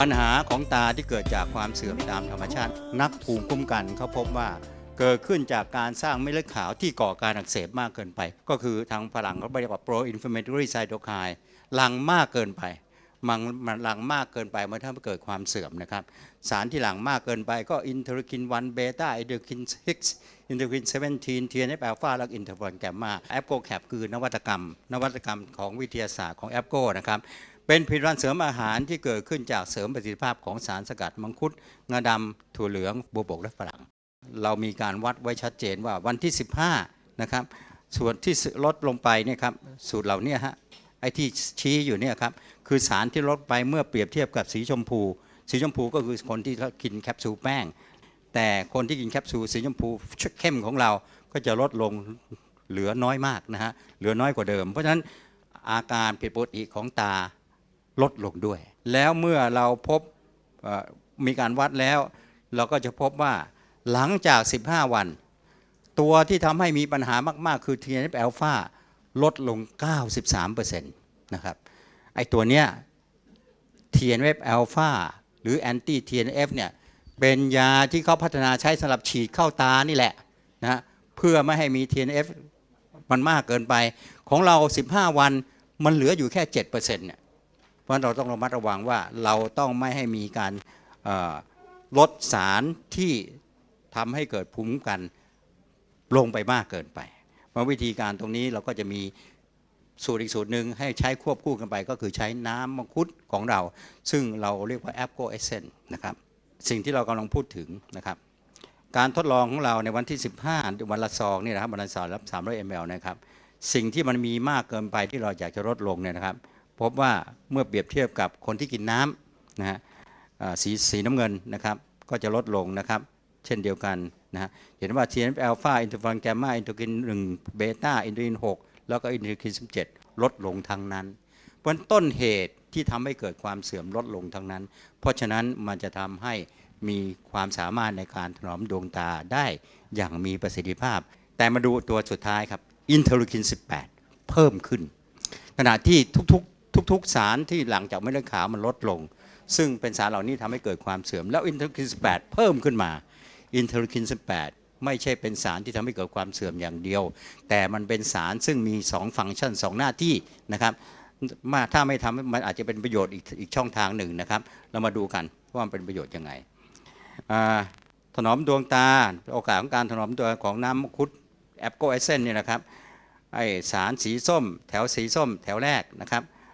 ปัญหาของตาที่เกิดจากความเสื่อมตามธรรมชาติ นักภูมิคุ้มกันเขาพบว่าเกิดขึ้นจากการสร้างเม็ดเลือดขาวที่ก่อการอักเสบมากเกินไป ก็คือทางฝรั่งเขาเรียกว่า pro inflammatory cytokine หลังมากเกินไปมันมันหลังมากเกินไปมันทำให้เกิดความเสื่อมนะครับ สารที่หลังมากเกินไปก็อินเทอร์คิน1เบต้าอินเทอร์คิน6อินเทอร์คิน17 TNF อัลฟาและอินเทอร์ฟอนแกมมาแอปโกแคปคือนวัตกรรม นวัตกรรมของวิทยาศาสตร์ของแอปโกนะครับ เป็นผลิตภัณฑ์เสริมอาหารที่เกิดขึ้นจากเสริมประสิทธิภาพของสารสกัดมังคุดงาดำถั่วเหลืองบัวบกและฝรั่ง เรามีการวัดไว้ชัดเจนว่าวันที่ 15 นะครับ ส่วนที่ลดลงไปเนี่ยครับสูตรเหล่านี้ฮะไอ้ที่ชี้อยู่เนี่ยครับคือสารที่ลดไปเมื่อเปรียบเทียบกับสีชมพู สีชมพูก็คือคนที่กินแคปซูลแป้ง แต่คนที่กินแคปซูลสีชมพูเข้มของเราก็จะลดลงเหลือน้อยมากนะฮะเหลือน้อยกว่าเดิม เพราะฉะนั้นอาการผิดปกติของตา ลดลงด้วย แล้วเมื่อเราพบมีการวัดแล้ว เราก็จะพบว่าหลังจาก 15 วัน ตัวที่ทำให้มีปัญหามาก ๆ คือ TNF อ l p h a ลดลง 93%นะครับไอตัวเนี้ย TNF อ l p h a หรือ anti TNF เนี่ยเป็นยาที่เขาพัฒนาใช้สำหรับฉีดเข้าตานี่แหละนะเพื่อไม่ให้มี TNF มันมากเกินไป ของเรา 15 วันมันเหลืออยู่แค่ 7%เนี่ย เพราะเราต้องระมัดระวังว่าเราต้องไม่ให้มีการลดสารที่ทำให้เกิดภูมิคุ้มกันลงไปมากเกินไปมาวิธีการตรงนี้เราก็จะมีสูตรอีกสูตรหนึ่งให้ใช้ควบคู่กันไป ก็คือใช้น้ำมังคุดของเรา ซึ่งเราเรียกว่าแอปโกเอเซนนะครับสิ่งที่เรากำลังพูดถึงนะครับ การทดลองของเราในวันที่ 15 วันละซองนี่นะครับวันละซองรับ300 ml นะครับ สิ่งที่มันมีมากเกินไปที่เราอยากจะลดลงเนี่ยนะครับ พบว่าเมื่อเปรียบเทียบกับคนที่กินน้ำนะฮะสีสีน้ำเงินนะครับก็จะลดลงนะครับ เช่นเดียวกันนะฮะเห็นว่า TNF อ l p h a อินเทอร์ฟอนแกมมาอินเทอร์กิน1เบต้าอินเทอร์กิน6แล้วก็อินเทอร์กิน17 ลดลงทั้งนั้นเพราะนั้นต้นเหตุที่ทำให้เกิดความเสื่อมลดลงทั้งนั้น เพราะฉะนั้นมันจะทำให้มีความสามารถในการถนอมดวงตาได้อย่างมีประสิทธิภาพ แต่มาดูตัวสุดท้ายครับอินเทอร์คิน 18 เพิ่มขึ้น ขณะที่ทุกๆ ทุก ๆ สารที่หลังจากเม็ดเลือดขาวมันลดลง ซึ่งเป็นสารเหล่านี้ทำให้เกิดความเสื่อม แล้วอินเทอร์คิน 18 เพิ่มขึ้นมาอินเทอร์คิน 18 ไม่ใช่เป็นสารที่ทำให้เกิดความเสื่อมอย่างเดียว แต่มันเป็นสารซึ่งมี 2 ฟังก์ชัน 2 หน้าที่นะครับมาถ้าไม่ทำมันอาจจะเป็นประโยชน์อีกอีกช่องทางหนึ่งนะครับ เรามาดูกันว่ามันเป็นประโยชน์ยังไงถนอมดวงตาโอกาสของการถนอมตัวของน้ำคุดแอปโกเอเซนเนี่ยนะครับไอสารสีส้ม แถวสีส้ม แถวแรกนะครับ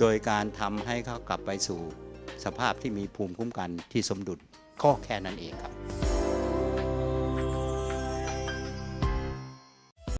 โดยการทำให้เขากลับไปสู่สภาพที่มีภูมิคุ้มกันที่สมดุลก็แค่นั้นเองครับ